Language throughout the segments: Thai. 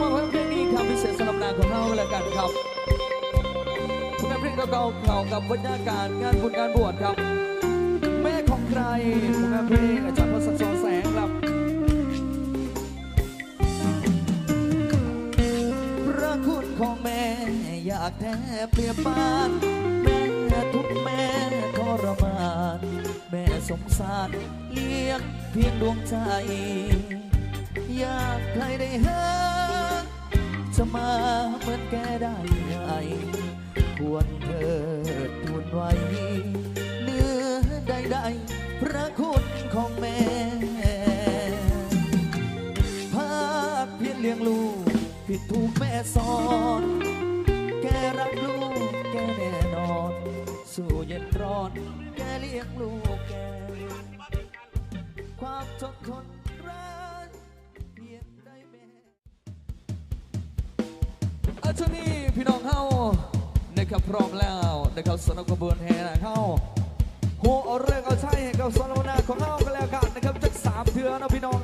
มอบให้เพลงนี้ครับพิเศษสำหรับนางของเราก็แล้วกันครับผลงานเพลงเก่าๆเก่ากับบรรยากาศงานบุญงานบวชครับ แม่ของใครผลงานเพลงอาจารย์พศสอนแสงครับพระคุณของแม่อยากแทบเปรียบปานแม่ทุกแม่ทรมานแม่สงสารเลี้ยงเพียงดวงใจ อยากใครได้เห็น จะมาเหมือนแกได้ไงควรเถิดทูลไว้เนื้อใดๆพระคุณของแม่ภาคเพียรเลี้ยงลูกผิดถูกแม่สอน แกรักลูกแกแน่นอน สู้เย็นร้อน แกเลี้ยงลูกแก ความจนคน ช่วงนี้พี่น้องเข้านะครับพร้อมแล้วนะครับสนับกระเบวนแห่เข้าหัวเอาเรื่องเอาใช้ให้กับสนวนาของเราก็แล้วกันนะครับจักสามเทือนะพี่น้อง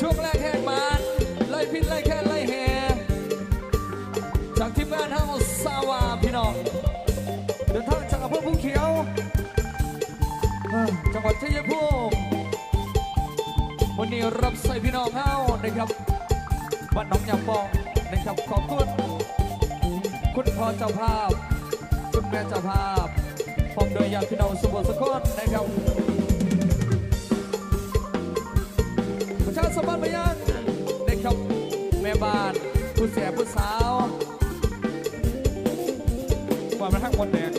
ช่วงแรกแหกมันไล่พิษไล่แค่ไล่แหจากทีมงานเฮาซาวาพี่น้องเดินทางจากอำเภอภูเขียว จังหวัดชัยภูมิวันนี้รับใส่พี่น้องเฮานะครับบ้านหนองยางปองนะครับขอบคุณคุณพ่อเจ้าภาพ คุณแม่เจ้าภาพพร้อมโดยญาติพี่น้องสมบูรณ์สกุลนะครับ ประชาสัมพันธ์ไปยังนะครับแม่บ้าน ผู้เสียผู้สาวความรักคนแดเนี่ย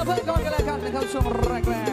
十分高，给大家看，他们唱得快。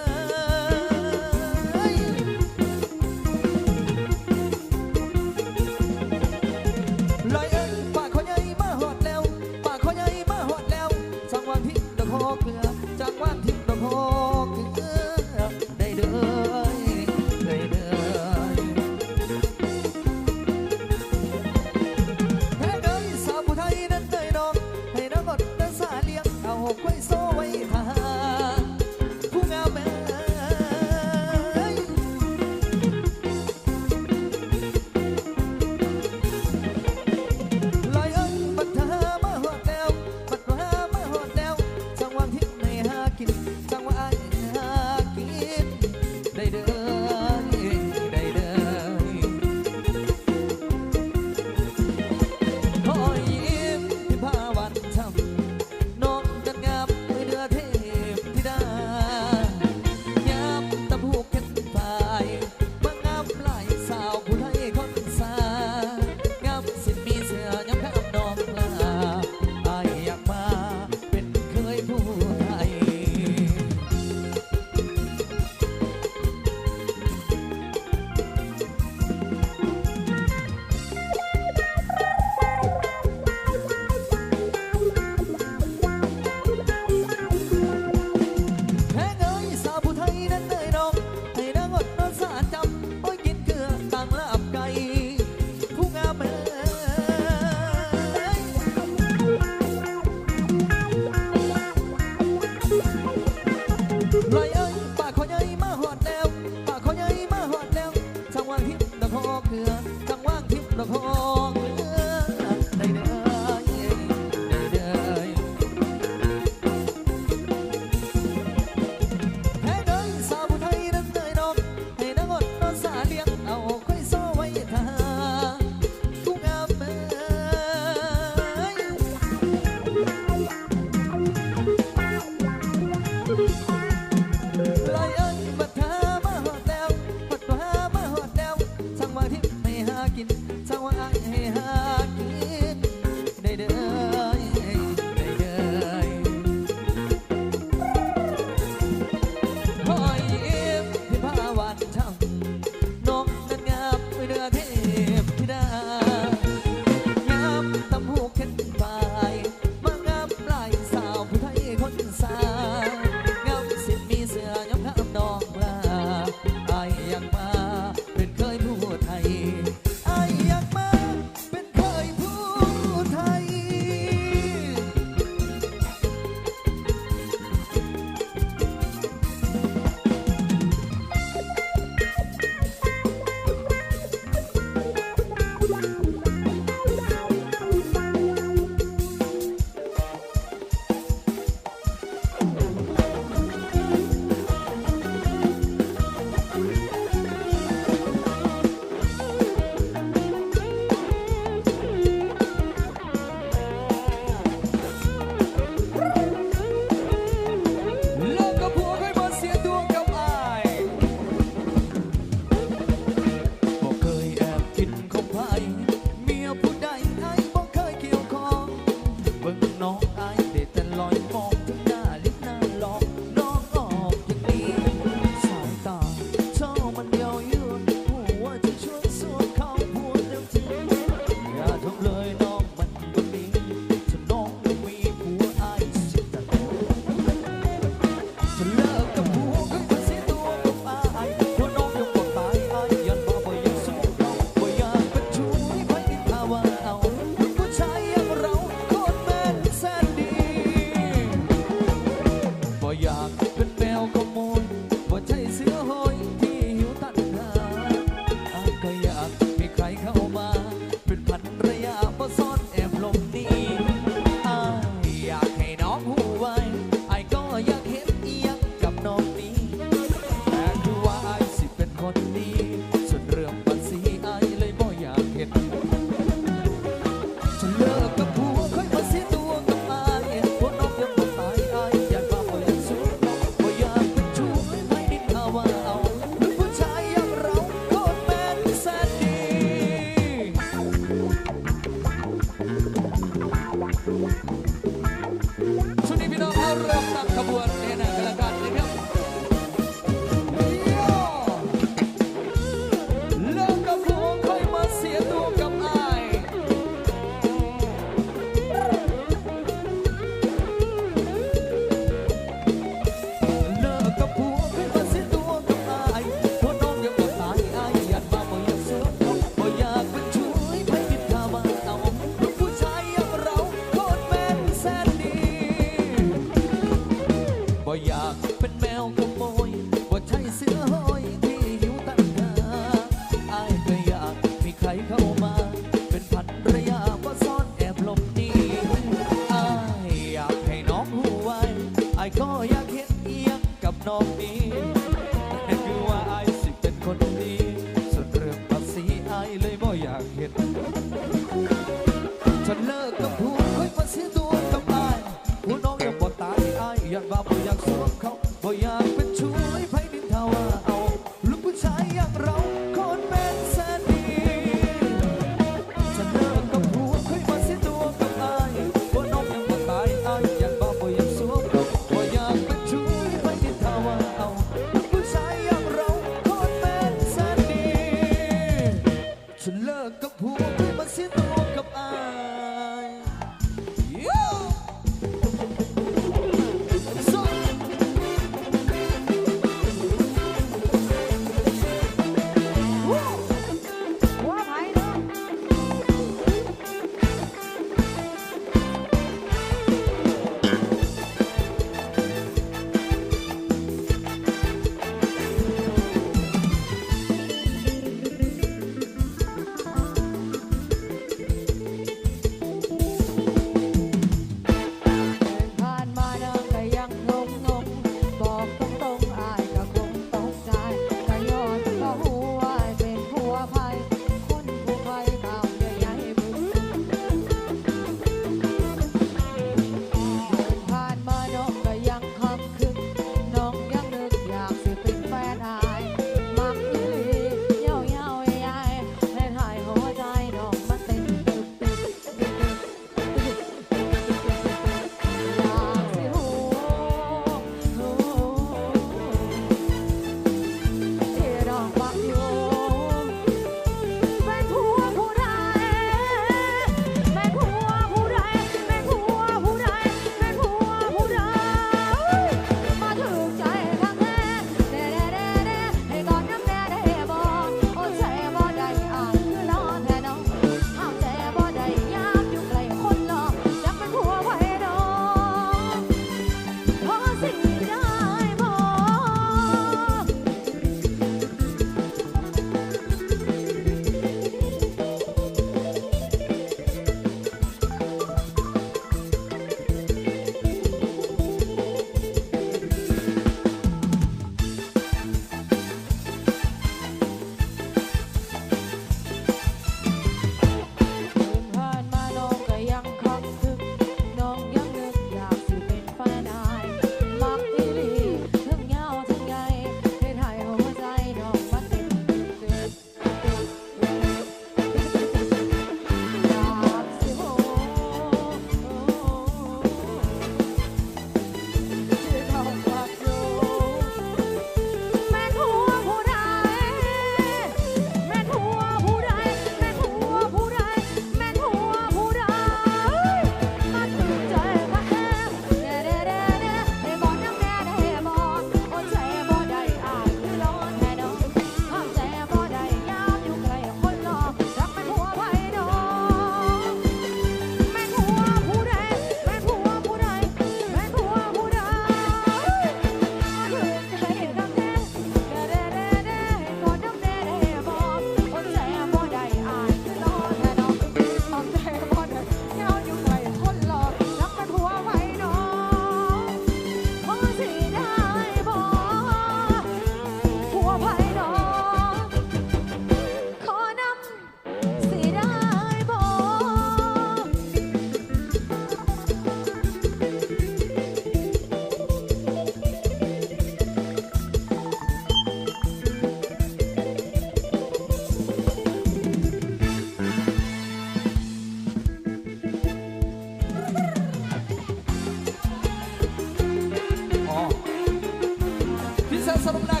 Passa no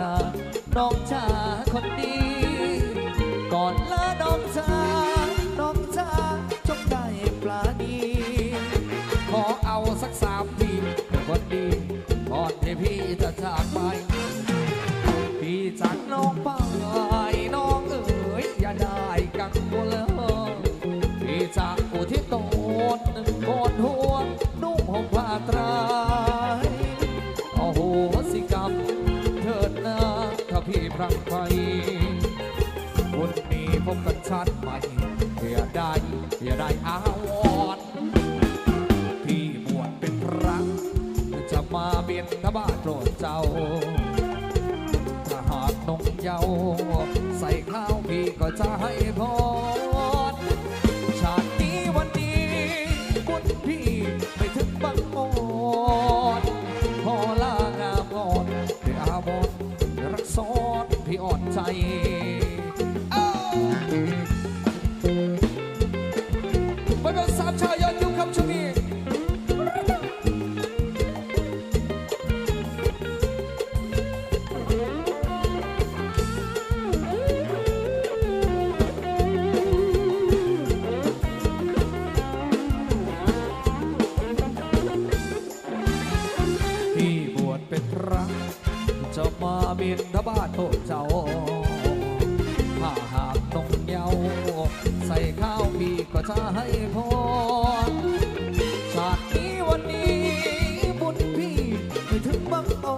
ตาน้องจ๋าคนดี ฉันไหมเพื่อได้เพื่อได้อาวอดพี่บวชเป็นพระจะมาเบียดทบาทโรดเจ้า ถ้าหากนงเยาใส่ข้าวพี่ก็จะให้พอ เป็นพระจะมาบินทบาทโทษเจ้าผ้าหากต้งเยาใส่ข้าวมีก็จะให้พรชาตินี้วันนี้บุญพี่ไม่ถึงบังเอิ